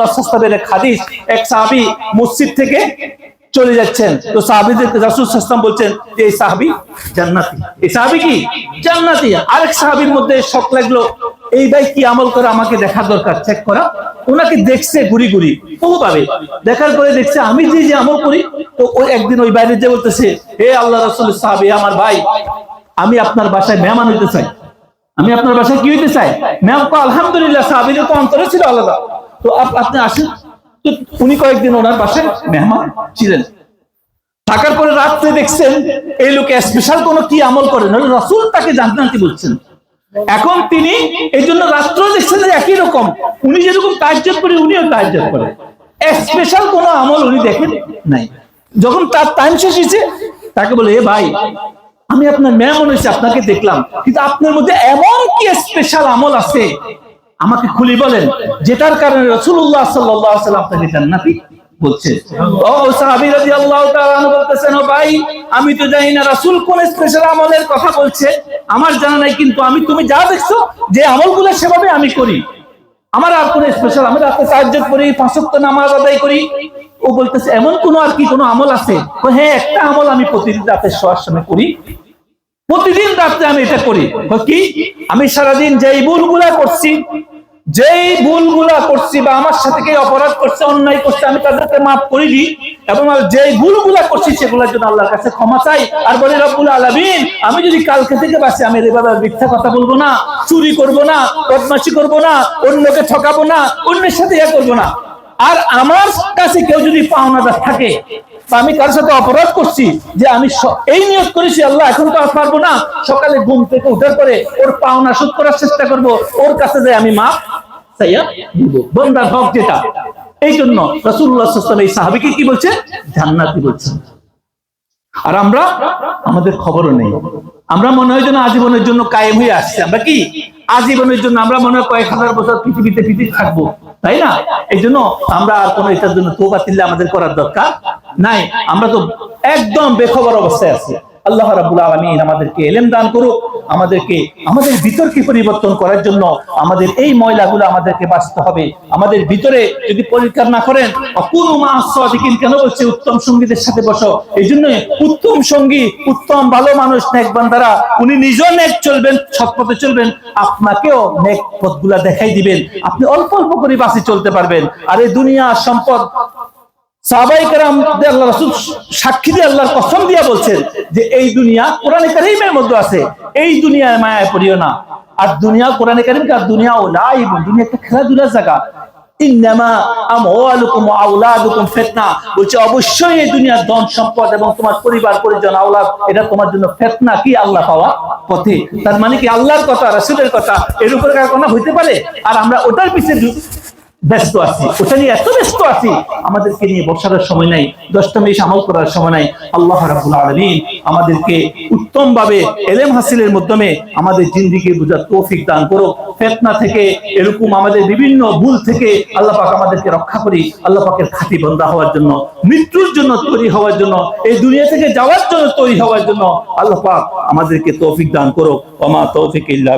ওয়াসাল্লামের এক হাদিস এক সাহাবী মসজিদ থেকে চলে যাচ্ছেন। তো সাহাবীদের বলছেন যে, এই সাহাবী জান্নাতি। এই সাহাবী কি? জান্নাতি। আরেক সাহাবীর মধ্যে শক লাগল, এই ভাই কি আমল করে আমাকে দেখা দরকার? চেক করা। ওনাকে দেখছে ঘুরি ঘুরি বহুভাবে দেখার পরে দেখছে, আমি যে যে আমল করি, তো ওই একদিন ওই বাইরে যে বলতেছে, হে আল্লাহ রাসূল সাহাবী, আমার ভাই, আমি আপনার বাসায় মেহমান হইতে চাই আমি আপনার বাসায় কি হইতে চাই? ম্যাম আলহামদুলিল্লাহ, সাহাবীদের তো অন্তরে ছিল আলাদা। তো আপনি আসেন। তো উনি কয়েকদিন ওনার বাসায় মেহমান ছিলেন। থাকার পরে রাত্রে দেখছেন এই লোকে স্পেশাল কোনো কি আমল করেন? রাসূল তাকে জান্নাতি বলছেন। এখন তিনি এই জন্য রাত্র দেখছেন যে একই রকম। উনি যেরকম তাজ্জব করে উনিও তাজ্জব করে স্পেশাল কোনো আমল উনি দেখেন নাই। যখন তার টাইম শেষ হয়েছে, তাকে বলে, এ ভাই, আমি আপনার মেহমান হয়েছে, আপনাকে দেখলাম। কিন্তু আপনার মধ্যে এমন কি স্পেশাল আমল আছে আমাকে খুলি বলেন যেটার কারণে রসুল্লাহ সাল্লাম আপনাকে জান্নাতি আমার জানা নাই, কিন্তু আমি, তুমি যা দেখছ, যে আমলগুলো সেভাবে আমি করি। আমার আর স্পেশাল আমি রাতে সাহায্য করি নামাজ আদায় করি। ও বলতেছে, এমন কোন আর কি কোনো আমল আছে? হ্যাঁ একটা আমল আমি প্রতিদিন রাতে শোয়ার সময় করি। প্রতিদিন রাত্রে আমি এটা করি। কি? আমি সারাদিন যেই ভুলগুলা করছি যেই ভুলগুলা করছি বা আমার সাথে কে অপরাধ করছে, অন্যায় করছে, আমি তাদেরকে মাফ করে দিই এবং যেই ভুলগুলা করছি, সেগুলোর জন্য আল্লাহর কাছে ক্ষমা চাই। আর বলি, রব্বুল আলামিন, আমি যদি কালকে থেকে বাসি আমি এবার মিথ্যা কথা বলব না, চুরি করব না, বদমাশি করব না, অন্যকে ঠকাবো না, অন্যের সাথে ইয়ে করব না। আর আমার কাছে কেউ যদি পাওনাদার থাকে আমি কারোর সাথে অপরাধ করছি, যে আমি এই নিয়োগ করেছি আল্লাহ, এখন তো আর পারব না। সকালে ঘুম থেকে উঠার পরে ওর পাওনা শোধ করার চেষ্টা করব, ওর কাছে যে আমি মাপ দিব। বন্দার হক যেটা এই জন্য এই সাহাবিকে কি বলছে? জান্নাতি বলছে। আর আমরা, আমাদের খবরও নেই। আমরা মনে হয় যেন আজীবনের জন্য কায়েম হয়ে আসছে। আমরা কি? আজীবনের জন্য আমরা মনে হয় কয়েক হাজার বছর পৃথিবীতে পৃথিবী থাকব। তাই না? এই জন্য আমরা আর কোনো এটার জন্য তোবা তিল্লে আমাদের করার দরকার নাই। আমরা তো একদম বেখবর অবস্থায় আছি। আল্লাহ রাবুল আলমিন আমাদেরকে এলেম দান করুক। আমাদেরকে, আমাদের ভিতরকে পরিবর্তন করার জন্য আমাদের এই ময়লাগুলো আমাদেরকে বাঁচতে হবে। আমাদের ভিতরে যদি পরিষ্কার না করেন, অকুন মাসিন কেন বলছে উত্তম সঙ্গীদের সাথে বসো? এই জন্য উত্তম সঙ্গী, উত্তম ভালো মানুষ নেক বান্দারা উনি নিজেও নেক চলবেন, সৎ পথে চলবেন, আপনাকেও নেক পথগুলা দেখাই দিবেন। আপনি অল্প অল্প করে বাসে চলতে পারবেন। আর এই দুনিয়া সম্পদ আল্লাহ সাক্ষী দিয়ে আল্লাহর কসম বলছেন যে এই দুনিয়া কোরআনে কারিমের মধ্যে আছে। এই দুনিয়ায় পড়িও না। আর দুনিয়া কোরআনে কারিম দুনিয়া ও লাইব দুনিয়া খেলাধুলার জায়গা। অবশ্যই এই দুনিয়ার ধন সম্পদ এবং তোমার পরিবার, পরিজন, আওলাদ, এটা তোমার জন্য ফিতনা কি আল্লাহ পাওয়া পথে? তার মানে কি আল্লাহর কথা, রাসূলের কথা, এর উপরে কথা হইতে পারে? আর আমরা ওটার পিছনে ঢু- ব্যস্ত আছি। ওটা নিয়ে এত ব্যস্ত আছি। আমাদেরকে নিয়ে বসার সময় নাই দশটা মিনিট আমল করার সময় নাই। আল্লাহ রাবুল আলমিন আমাদেরকে উত্তম ভাবে এলেম হাসিলের মাধ্যমে আমাদের জিন্দিগি বুঝার তৌফিক দান করো ফেতনা থেকে এরকম আমাদের বিভিন্ন ভুল থেকে আল্লাহ পাক আমাদেরকে রক্ষা করি। আল্লাহ পাকের খাতি বন্ধা হওয়ার জন্য, মৃত্যুর জন্য তৈরি হওয়ার জন্য, এই দুনিয়া থেকে যাওয়ার জন্য তৈরি হওয়ার জন্য আল্লাহ পাক আমাদেরকে তৌফিক দান করো ওমা তৌফিক ইল্লা